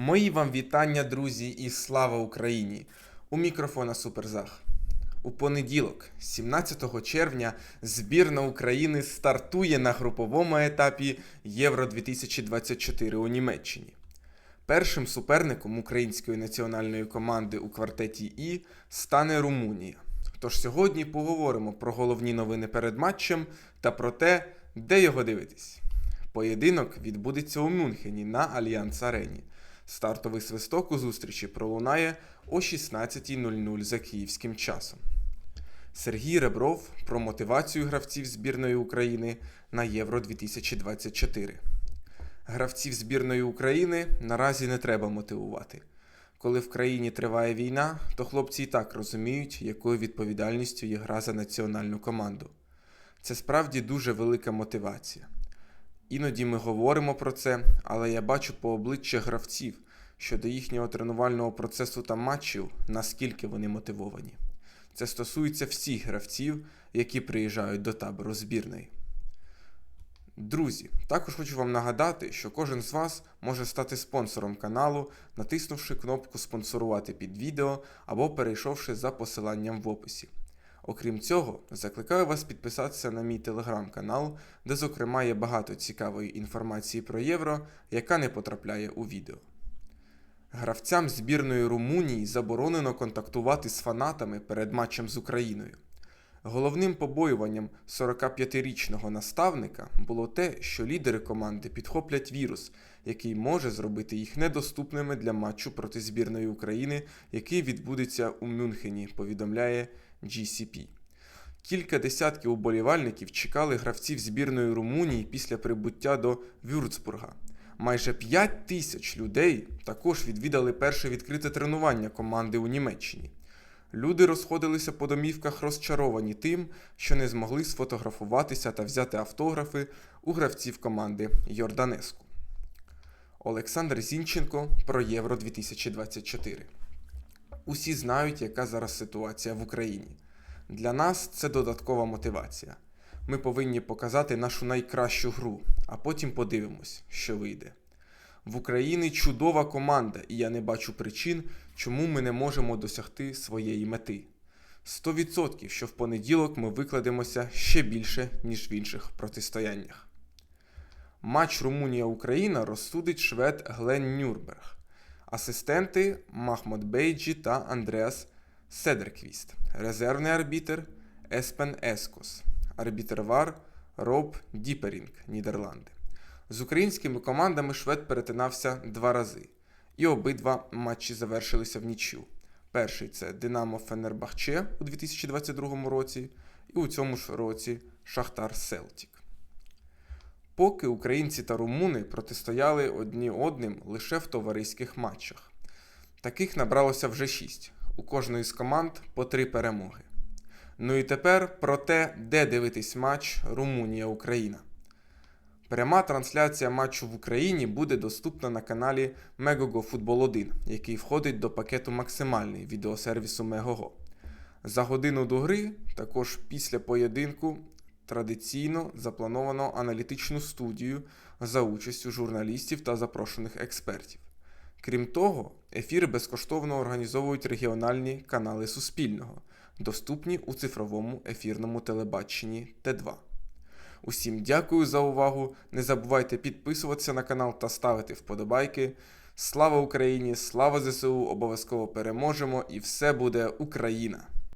Мої вам вітання, друзі, і слава Україні! У мікрофона Суперзах. У понеділок, 17 червня, збірна України стартує на груповому етапі Євро 2024 у Німеччині. Першим суперником української національної команди у квартеті І стане Румунія. Тож сьогодні поговоримо про головні новини перед матчем та про те, де його дивитись. Поєдинок відбудеться у Мюнхені на Альянс Арені. Стартовий свисток у зустрічі пролунає о 16.00 за київським часом. Сергій Ребров про мотивацію гравців збірної України на Євро 2024. Гравців збірної України наразі не треба мотивувати. Коли в країні триває війна, то хлопці і так розуміють, якою відповідальністю є гра за національну команду. Це справді дуже велика мотивація. Іноді ми говоримо про це, але я бачу по обличчях гравців щодо їхнього тренувального процесу та матчів, наскільки вони мотивовані. Це стосується всіх гравців, які приїжджають до табору збірної. Друзі, також хочу вам нагадати, що кожен з вас може стати спонсором каналу, натиснувши кнопку Спонсорувати під відео або перейшовши за посиланням в описі. Окрім цього, закликаю вас підписатися на мій телеграм-канал, де, зокрема, є багато цікавої інформації про євро, яка не потрапляє у відео. Гравцям збірної Румунії заборонено контактувати з фанатами перед матчем з Україною. Головним побоюванням 45-річного наставника було те, що лідери команди підхоплять вірус, який може зробити їх недоступними для матчу проти збірної України, який відбудеться у Мюнхені, повідомляє GCP. Кілька десятків уболівальників чекали гравців збірної Румунії після прибуття до Вюрцбурга. Майже 5 тисяч людей також відвідали перше відкрите тренування команди у Німеччині. Люди розходилися по домівках розчаровані тим, що не змогли сфотографуватися та взяти автографи у гравців команди Йорданеску. Олександр Зінченко про Євро 2024. Усі знають, яка зараз ситуація в Україні. Для нас це додаткова мотивація. Ми повинні показати нашу найкращу гру, а потім подивимось, що вийде. В Україні чудова команда, і я не бачу причин, чому ми не можемо досягти своєї мети. 100% що в понеділок ми викладемося ще більше, ніж в інших протистояннях. Матч Румунія-Україна розсудить швед Глен Нюрберг. Асистенти Махмод Бейджі та Андреас Седерквіст. Резервний арбітер Еспен Ескос. Арбітер Вар Роб Діперінг, Нідерланди. З українськими командами швед перетинався два рази, і обидва матчі завершилися в нічю. Перший це Динамо Фенербахче у 2022 році, і у цьому ж році Шахтар Селтік. Поки українці та румуни протистояли одні одним лише в товариських матчах. Таких набралося вже шість. У кожної з команд по три перемоги. Ну і тепер про те, де дивитись матч Румунія-Україна. Пряма трансляція матчу в Україні буде доступна на каналі Megogo Football 1, який входить до пакету максимальний відеосервісу Megogo. За годину до гри, також після поєдинку, традиційно заплановано аналітичну студію за участю журналістів та запрошених експертів. Крім того, ефіри безкоштовно організовують регіональні канали Суспільного, доступні у цифровому ефірному телебаченні Т2. Усім дякую за увагу. Не забувайте підписуватися на канал та ставити вподобайки. Слава Україні! Слава ЗСУ! Обов'язково переможемо і все буде Україна!